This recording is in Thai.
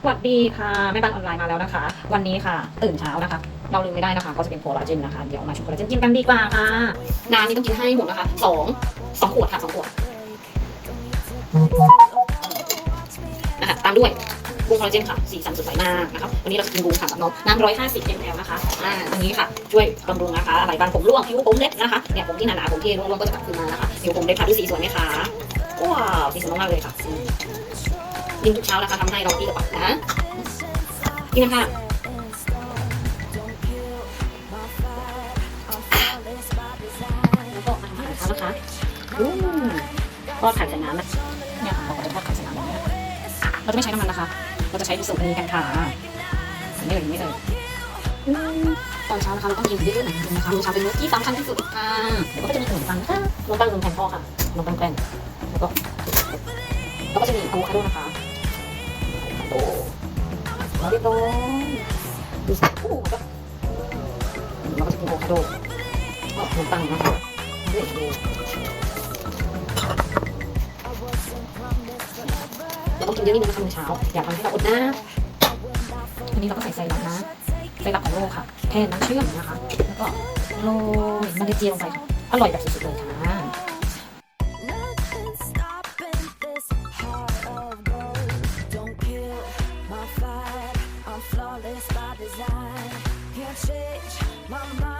สวัสดีค่ะแม่บ้านออนไลน์มาแล้วนะคะ วันนี้ค่ะ ตื่นเช้านะคะ เราลืมไม่ได้นะคะ ก็จะเป็นโคลาเจนนะคะ เดี๋ยวมาชุบโคลาเจนกินกันดีกว่าค่ะน้ำนี่ต้องกินให้หมดนะคะสองสองขวดค่ะสองขวดนะคะตามด้วยบูมโคลาเจนค่ะสีสันสดใสมากนะคะวันนี้เราจะกินบูมค่ะกับน้องน้ำร้อยห้าสิบมลนะคะอ่าอันนี้ค่ะช่วยบำรุงนะคะอะไรบ้างผมร่วงผิวผมเล็บนะคะเนี่ยผมที่หนาๆผมที่ร่วงๆก็จะกลับคืนมานะคะผิวผมเล็บค่ะดูสีสวยไหมคะ ว้าวสีสวยมากๆเลยค่ะอืมกินทุกเช้านะคะทำให้เราดีกับปานะกินกันค่ะแล้วก็มาทำอาหารเช้านะคะอืมทอดไข่ใส่น้ำนะเนี่ยค่ะเราก็จะทอดไข่ใส่น้ำแบบนี้เราจะไม่ใช้น้ำมันนะคะ เราจะใช้สูตรนี้กันค่ะนไหม่เอ่ยไม่เอ่ยตอนเช้านะคะเราต้องกินเยอะๆหน่อยนะคะมื้อเช้าเป็นมื้อที่สำคัญที่สุดค่ะเดี๋ยวก็จะมีขนมปังนะคะขนมปังนมแผ่นพ่อค่ะขนมปังแป้นแล้วก็แล้ว ก็จะมีอะโวคาโดนะคะอะโวคาโดเรียบร้อยดูสิโอ้โหก็เราก็จะกินโอคาโดก็ขนมปังนะคะเรื่อยๆเราต้องกินเยอะนิดนึงนะคะมื้อเช้า อย่าทำให้เราอดนะอันนี้เราก็ใส่ไซรัปนะไซรัปของโลค่ะ แทนน้ำเชื่อมนะคะ แล้วก็โรยมันเจียลงไป อร่อยแบบสุดๆเลยค่ะ change my mind.